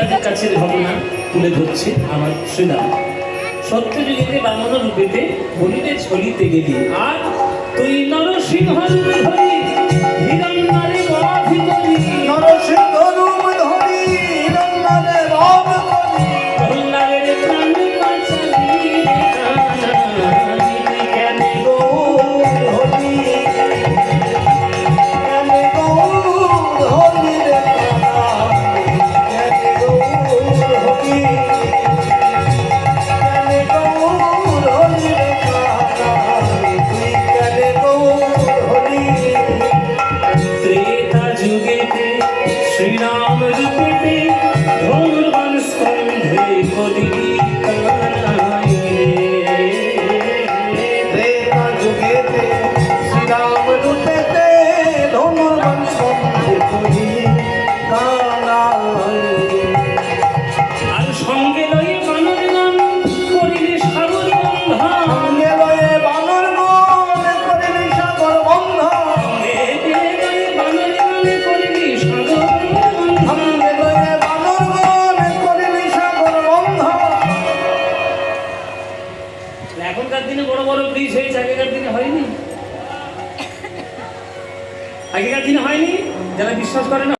তাদের কাছে ঘটনা তুলে ধরছে আমার শ্রীরাম সত্যযুগীতে বামন রূপেতে হরিণে ছলিতে গেলি আর তুই নরসিংহ হরি হিরণ্যারে বধিত Oh. আগেকার দিনে হয়নি যারা বিশ্বাস করে না।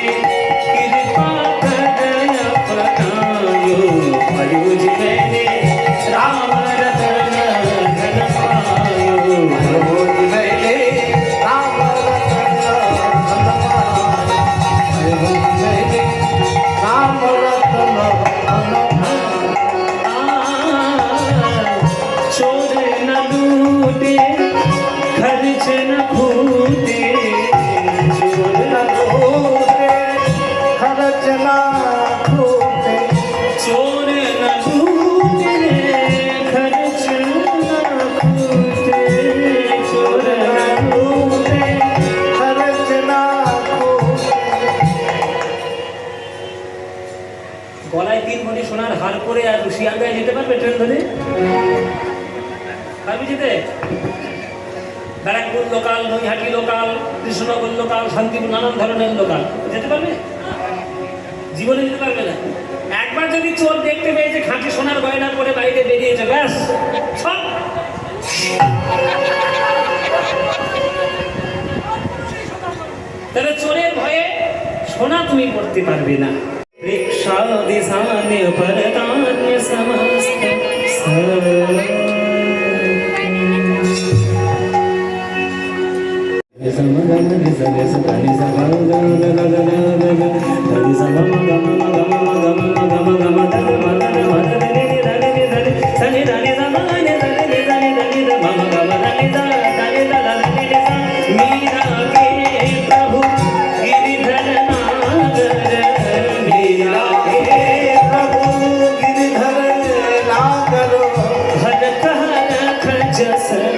গেছেন ভূতে গলায় তিন ভরি সোনার হার করে আর রুশিয়ান গায়ে যেতে পারবে ট্রেন ধরে? পারবি যেতে? Barrackpore local, Naihati local, Krishnanagar local, Shantipur, নানান ধরনের লোকাল। যেতে পারবে? জীবনে যেতে পারবে না। একবার যদি চোর দেখতে পেয়েছে খাঁটি সোনার গয়না পরে বাড়িতে বেরিয়েছে, ব্যাস, সব। তাহলে চোরের ভয়ে সোনা তুমি পড়তে পারবে না। রিক্সা দিশানে পরতান্য় সমস্ত। ya sé. Eh.